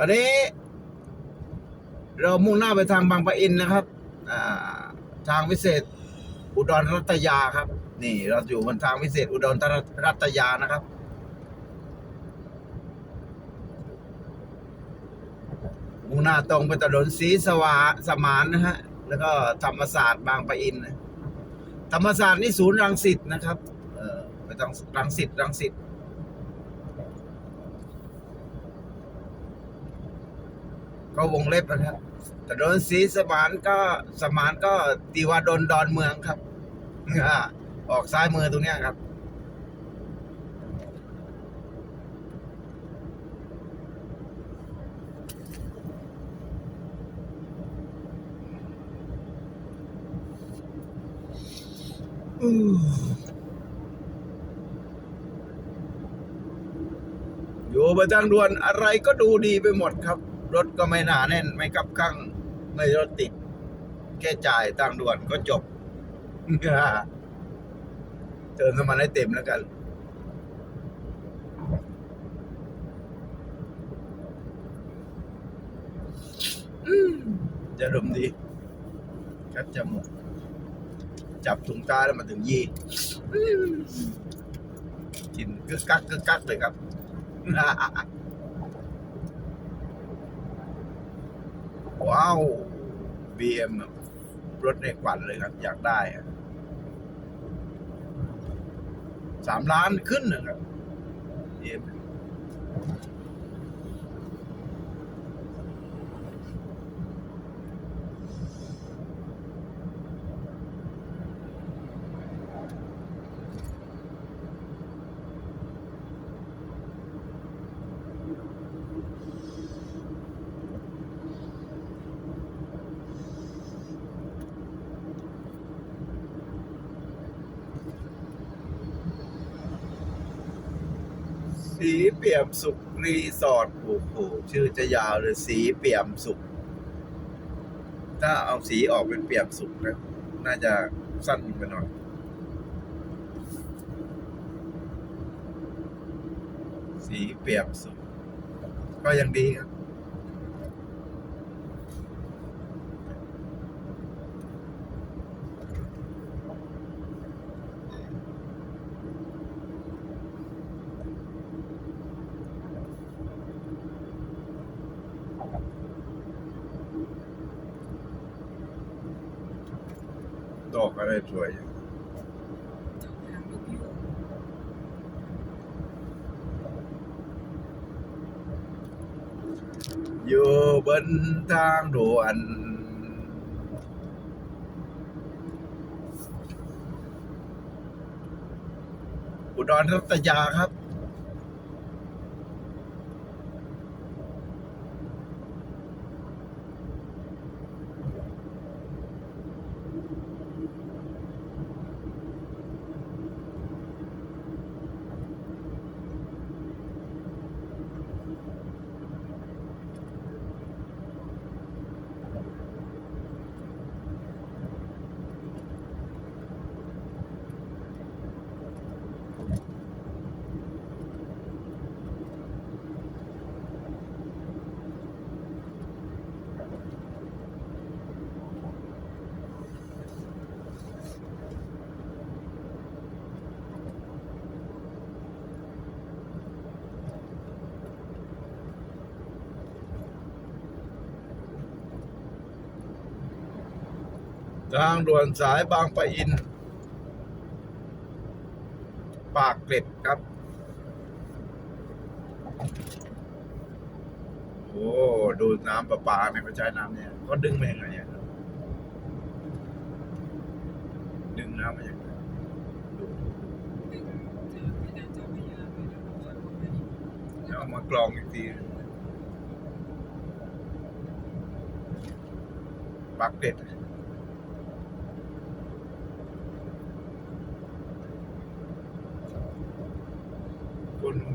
อนนี้ เรามุ่งหน้าไปทางบางปะอินนะครับทางวิเศษ อุดรรัตยาครับ นี่ เราอยู่บนทางวิเศษ อุดรรัตยานะครับมุ่งหน้าตรงไปถนนศรีสวาสมานนะฮะแล้วก็ธรรมศาสตร์บางปะอินนะธรรมศาสตร์นี่ศูนย์รังสิตนะครับ เออไปทางรังสิตรังสิต ก็วงเล็บนะครับถนนศรีสมานก็สมานก็ติวาดนดอนเมืองครับออกซ้ายมือตรงเนี้ยครับ อืมอยู่บนทางด่วนอะไรก็ดูดีไปหมดครับ รถก็ไม่หนาแน่น ไม่กับข้างไม่รถติด แค่จ่ายทางด่วนก็จบเติมน้ำมันให้เต็มแล้วกันจะดมดีคัดจมูกจับถุงตาแล้วมาถึงยีกินกึกกักกึกกักเลยครับ ว้าว BM รถในฝันเลยครับ อยากได้อะสามล้านขึ้นนะครับ BM สีเปี่ยมสุขรีสอร์ทโอ้โหชื่อจะยาวเลยสีเปี่ยมสุข ถ้าเอาสีออกเป็นเปี่ยมสุขนะน่าจะสั้นไปหน่อยสีเปี่ยมสุข ก็ยังดีครับ อกอะไรสวยจังอยู่บนทางด่วนอุดรรัตยาครับ ทางด่วนสายบางปะอิน ปากเกร็ดครับ โอ้ดูน้ำประปาเนี่ยเขาใช้น้ำเนี่ยก็ดึงมาอย่างไรเนี่ยดึงน้ำมาอย่างไรเอามากรองอีกทีปากเกร็ด คนกรุง